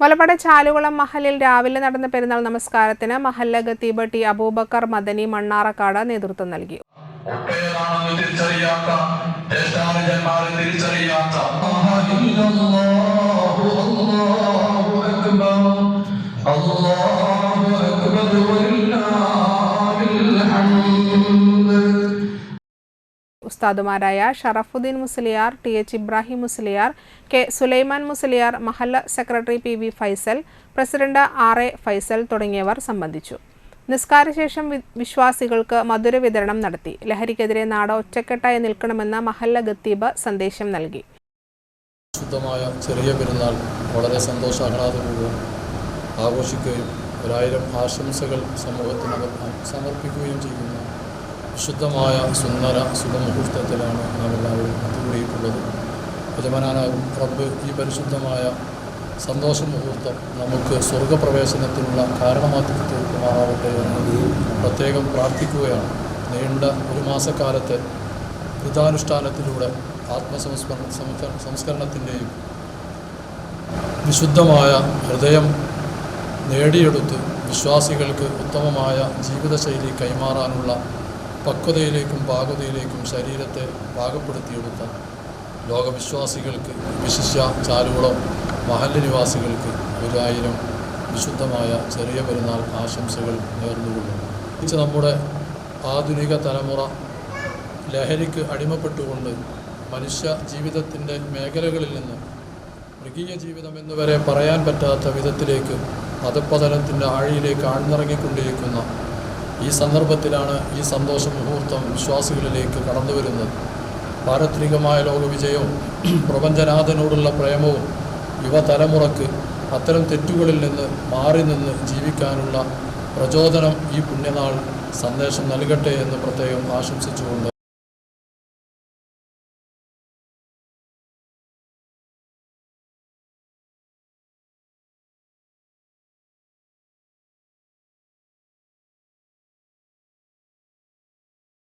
വലപ്പട ചാലുകുളം മഹലിൽ രാവിലെ നടന്ന പെരുന്നാൾ നമസ്കാരത്തിന് മഹല്ല ഖത്തീബ് ടി അബൂബക്കർ മദനി മണ്ണാറക്കാട് നേതൃത്വം നൽകി. തിരിച്ചറിയാത്ത ഉസ്താദുമാരായ Sharafuddin Musliyar T H Ibrahim Musliyar K Sulaiman Musliyar മഹല്ല secretary P V Faisal president R A Faisal തുടങ്ങിയവർ സംബന്ധിച്ചു. നിസ്കാരശേഷം വിശ്വാസികൾക്ക് മധുര വിതരണം നടത്തി. ലഹരിക്കെതിരെ നാട് ഒറ്റക്കെട്ടായി നിൽക്കണമെന്ന മഹല്ല ഗത്തീബ് സന്ദേശം നൽകി. ശുദ്ധമായ ചെറിയ പെരുന്നാൾ വളരെ സന്തോഷാഹ്ലാദപൂർവം ആഘോഷിക്കുകയും ഒരായിരം ആശംസകൾ സമൂഹത്തിന് സമർപ്പിക്കുകയും ചെയ്യുന്ന. വിശുദ്ധമായ സുന്ദര സുഖമുഹൂർത്തത്തിലാണ് നാം എല്ലാവരും ഒത്തുകൂടിയിട്ടുള്ളത് യജമാനാകും റബ്ബ് ഈ പരിശുദ്ധമായ സന്തോഷ മുഹൂർത്തം നമുക്ക് സ്വർഗപ്രവേശനത്തിനുള്ള കാരണമാക്കി തീർക്കുമാറാവട്ടെ എന്ന് പ്രത്യേകം പ്രാർത്ഥിക്കുകയാണ്. നീണ്ട ഒരു മാസക്കാലത്തെ കൃതാനുഷ്ഠാനത്തിലൂടെ ആത്മസംസ്മരണ സംസ്ക- സംസ്കരണത്തിന്റെയും വിശുദ്ധമായ ഹൃദയം നേടിയെടുത്ത് വിശ്വാസികൾക്ക് ഉത്തമമായ ജീവിതശൈലി കൈമാറാനുള്ള പക്വതയിലേക്കും പാകതയിലേക്കും ശരീരത്തെ പാകപ്പെടുത്തിയെടുത്ത ലോകവിശ്വാസികൾക്ക് വിശിഷ്യ ചാലുകുളം മഹല്ല് നിവാസികൾക്ക് ഒരായിരം വിശുദ്ധമായ ചെറിയ പെരുന്നാൾ ആശംസകൾ നേർന്നുകൊള്ളുന്നു. ഇത് നമ്മുടെ ആധുനിക തലമുറ ലഹരിക്ക് അടിമപ്പെട്ടുകൊണ്ട് മനുഷ്യ ജീവിതത്തിന്റെ മേഖലകളിൽ നിന്ന് മൃഗീയ ജീവിതം എന്നുവരെ പറയാൻ പറ്റാത്ത വിധത്തിലേക്ക് അധപ്പതനത്തിന്റെ ആഴിയിലേക്ക് ആഴ്ന്നിറങ്ങിക്കൊണ്ടിരിക്കുന്ന ഈ സന്ദർഭത്തിലാണ് ഈ സന്തോഷ മുഹൂർത്തം വിശ്വാസികളിലേക്ക് കടന്നു വരുന്നത് പാരത്രികമായ ലോകവിജയവും പ്രപഞ്ചനാഥനോടുള്ള പ്രേമവും യുവതലമുറക്ക് അത്തരം തെറ്റുകളിൽ നിന്ന് മാറി നിന്ന് ജീവിക്കാനുള്ള പ്രചോദനം ഈ പുണ്യനാൾ സന്ദേശം നൽകട്ടെ എന്ന് പ്രത്യേകം ആശംസിച്ചുകൊണ്ട്